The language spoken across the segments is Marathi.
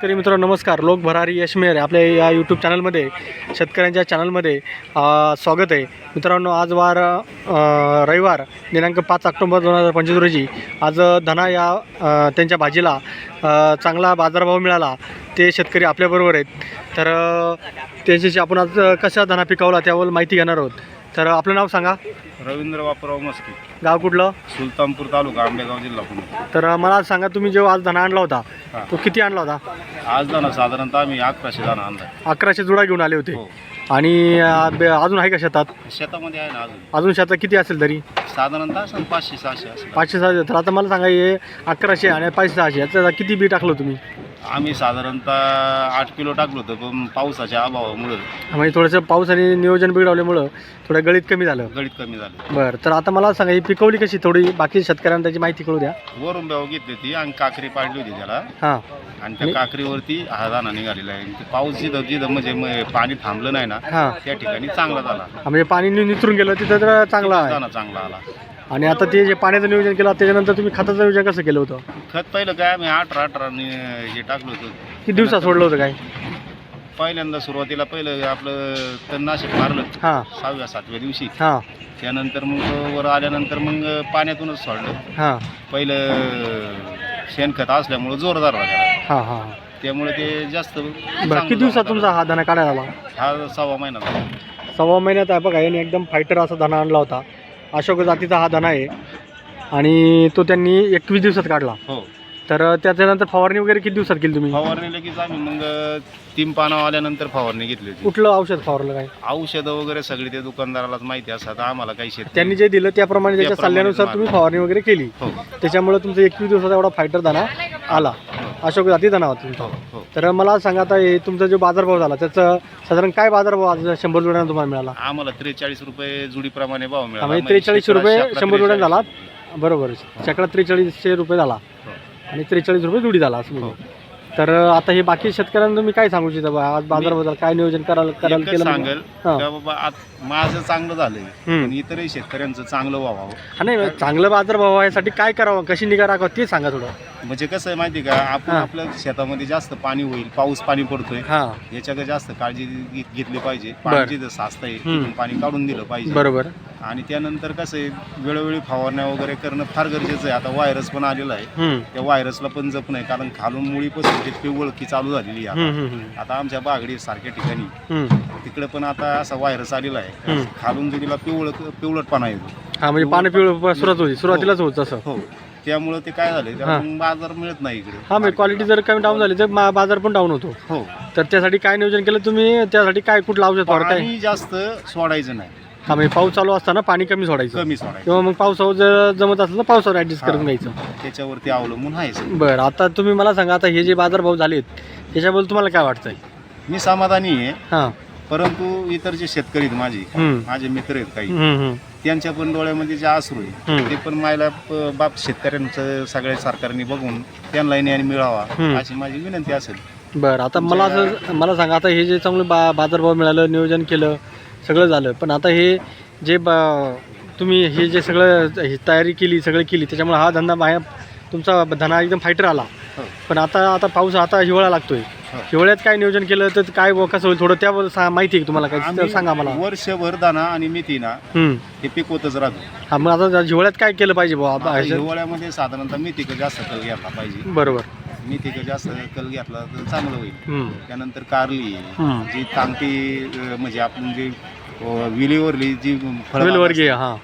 शेतकरी मित्र नमस्कार. लोक भरारी यशमेर आपल्या या यूट्यूब चॅनलमध्ये शेतकऱ्यांच्या चॅनलमध्ये स्वागत आहे. मित्रांनो आज वार रविवार दिनांक पाच ऑक्टोबर दोन हजार पंचवीस रोजी. आज धना या त्यांच्या भाजीला चांगला बाजारभाव मिळाला. ते शेतकरी आपल्याबरोबर आहेत. तर त्याच्याशी आपण आज कशा धना पिकवला त्यावर माहिती घेणार आहोत. तर आपलं नाव सांगा. रवींद्र बापराव मस्के. गाव कुठलं? सुलतानपूर तालुका आंबेगाव जिल्हा पुणे. तर मला आज सांगा तुम्ही जेव्हा आज धना आणला होता हा. तो किती आणला होता? आज जाणं साधारणतः आम्ही अकराशे जाणं आणलाय अकराशे जुडा घेऊन आले होते. हो. आणि अ, बे- अजून आहे का शेतात? शेतामध्ये आहे ना अजून. अजून शेतात किती असेल तरी? साधारणतः असं पाचशे सहाशे पाचशे सहाशे. तर आता मला सांगा हे अकराशे आणि पाचशे सहाशे याचं किती बी टाकलं तुम्ही? आम्ही साधारणतः आठ किलो टाकलो होतं पण पावसाच्या अभावामुळं म्हणजे थोडंसं पाऊस आणि नियोजन बिघडवल्यामुळं थोडं गळीत कमी झालं. गळीत कमी झालं. बरं तर आता मला सांगा ही पिकवली कशी? थोडी बाकी शेतकऱ्यांना त्याची माहिती कळू द्या. वरून बेव घेतली होती आणि काकरी पाडली होती त्याला. हां. आणि त्या काकरीवरती हा दाणा निघालेला आहे. ते पाऊस जिथं जिथं म्हणजे म- पाणी थांबलं नाही ना हां. त्या ठिकाणी चांगला झाला. म्हणजे पाणी नि- निचरून गेलं तिथं तर चांगलं आहे. चांगला आला. आणि आता ते जे पाण्याचं नियोजन केलं त्याच्यानंतर तुम्ही खताचं नियोजन कसं केलं होतं? खत पहिलं काय आम्ही अठरा अठरा हे टाकलं होतं. किती दिवसात सोडलं होतं काय? पहिल्यांदा सुरुवातीला पहिलं आपलं तणनाशक मारलं. हां. सहाव्या सातव्या दिवशी. हां. त्यानंतर मग वर आल्यानंतर मग पाण्यातूनच सोडलं. हां. पहिलं शेणखत असल्यामुळं जोरदार वाटायला हां हां त्यामुळे ते जास्त बरं किती दिवसात तुमचा हा दाना काढायला आला? हा सव्वा महिना झाला. सव्वा महिन्यात आहे बघा याने एकदम फायटर असा धना आणला होता. अशोक जातीचा हा धना आहे. आणि तो त्यांनी एकवीस दिवसात काढला. हो. तर त्याच्यानंतर फवारणी वगैरे किती दिवसात केली तुम्ही? फवारणी लगेच आम्ही मग तीन पानं आल्यानंतर फवारणी घेतली होती. कुठलं औषध फवारलं काय? औषधं वगैरे सगळी ते दुकानदारालाच माहिती असतात. आम्हाला काही शेत त्यांनी जे दिलं त्याप्रमाणे त्याच्या त्याप्रमाणे सल्ल्यानुसार तुम्ही फवारणी वगैरे केली. हो. त्याच्यामुळे तुमचा एकवीस दिवसाचा एवढा फायटर दाना आला. अशोक जाती दाना होता तुमचा. हो हो. तर मला सांगा आता हे तुमचा जो बाजारभाव झाला त्याचं साधारण काय बाजारभाव आज शंभर जोड्यानं तुम्हाला मिळाला? आम्हाला त्रेचाळीस रुपये जुडीप्रमाणे भाव मिळाला. म्हणजे म्हणजे त्रेचाळीसशे रुपये शंभर जोड्यानं झाला. 43. बरोबर. शेकडा त्रेचाळीसशे रुपये झाला. हो. आणि त्रेचाळीस रुपये जुडी झाला असं तर आता हे बाकी शेतकऱ्यांना तुम्ही काय सांगू इच्छिता बा? आज बाजारबद्दल काय नियोजन करायला करायला एकच केलं? सांगेल. हा. का बाबा आत- माझं चांगलं झालंय. हम्म. पण इतरही शेतकऱ्यांचं चांगलं व्हावं. हा नाही चांगलं बाजारभाव यासाठी काय करावं? कशी निगा राखावं? ते सांगा थोडं. म्हणजे कसं आहे माहिती का? आपण हा. आपल्या शेतामध्ये जास्त पाणी होईल पाऊस पाणी पडतोय. हां. याच्याकडे जास्त काळजी घे- घेतली पाहिजे. पाणी जिथं हम्म. तिथून पाणी काढून दिलं पाहिजे. बरोबर. आणि त्यानंतर कसं आहे वेळोवेळी फवारण्या वगैरे करणं फार गरजेचं आहे. आता व्हायरस पण आलेला आहे. हम्म. त्या व्हायरसला पण जप नाही कारण खालून मुळीपासून ते पिवळकी चालू झालेली आहे हम्म, हम्म, हम्म. आता आमच्या बागडी सारख्या ठिकाणी. हम्म. तिकडे पण आता असा व्हायरस आलेला आहे. खालून जुडीला पिवळ पिवळटपणा येतो. हा म्हणजे पाणी पिवळ सुरुवात होती. सुरुवातीलाच होत तसं. हो त्यामुळं ते काय त्याला हा. मग बाजार मिळत नाही इकडे. हा म्हणजे क्वालिटी जर कमी डाऊन झाली तर मा- बाजार पण डाऊन होतो. हो. तर त्यासाठी काय नियोजन केलं तुम्ही? त्यासाठी काय कुठलं औषध फवार काय पाणी जास्त सोडायचं नाही. हा म्हणजे पाऊस चालू असताना पाणी कमी सोडायचं कमी सोडायचं किंवा मग पावसावर जर जमत असेल तर पावसावर ऍडजस्ट करून. घ्यायचं त्याच्यावरती अवलंबून आहे. बरं आता तुम्ही मला सांगा आता हे जे बाजारभाव झालेत त्याच्याबद्दल तुम्हाला काय वाटतंय मी समाधानी आहे हां परंतु इतर जे शेतकरी आहेत माझे हम्म. माझे मित्र आहेत काही हम्म, हम्म. त्यांच्या पण डोळ्यामध्ये जे आसरू आहे. ते पण मायला प- बाप शेतकऱ्यांचं सगळ्या सरकारने बघून त्यांना न्याय मिळावा हम्म. अशी माझी विनंती असेल बरं आता मला असं मला सांगा आता हे जे चांगलं बा बाजारभाव मिळालं नियोजन केलं सगळं झालं. पण आता हे जे बा तुम्ही हे जे सगळं हे तयारी केली सगळं केली त्याच्यामुळे हा धंदा बाहेर तुमचा धना एकदम फायटर आला. पण आता आता पाऊस आता हिवाळा लागतोय. हिवाळ्यात काय नियोजन केलं तर काय ब- कसं होईल थोडं त्याबद्दल माहिती आहे तुम्हाला काय? सांगा मला. वर्षभर दाना आणि मेथी ना. हे पिकवतच राहतो. हा मग आता हिवाळ्यात काय केलं पाहिजे हिवाळ्यामध्ये साधारणतः मेथीक जास्त घेतला पाहिजे. बरोबर. मेथीक जास्त कल घेतला तर चांगलं होईल. त्यानंतर कारली. जी तांगती अं, म्हणजे आपण जी अं, विलीवरली जी फळं वेलवर्गीय हां.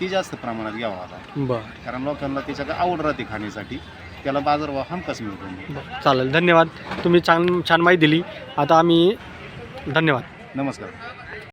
ती जास्त प्रमाणात घ्यावं आता. बरं. कारण लोकांना त्याच्याकडे आवड राहते खाण्यासाठी. त्याला बाजारभाव हमखास मिळतो? बरं. चालेल. धन्यवाद. तुम्ही छान छान माहिती दिली. आता आम्ही धन्यवाद. नमस्कार.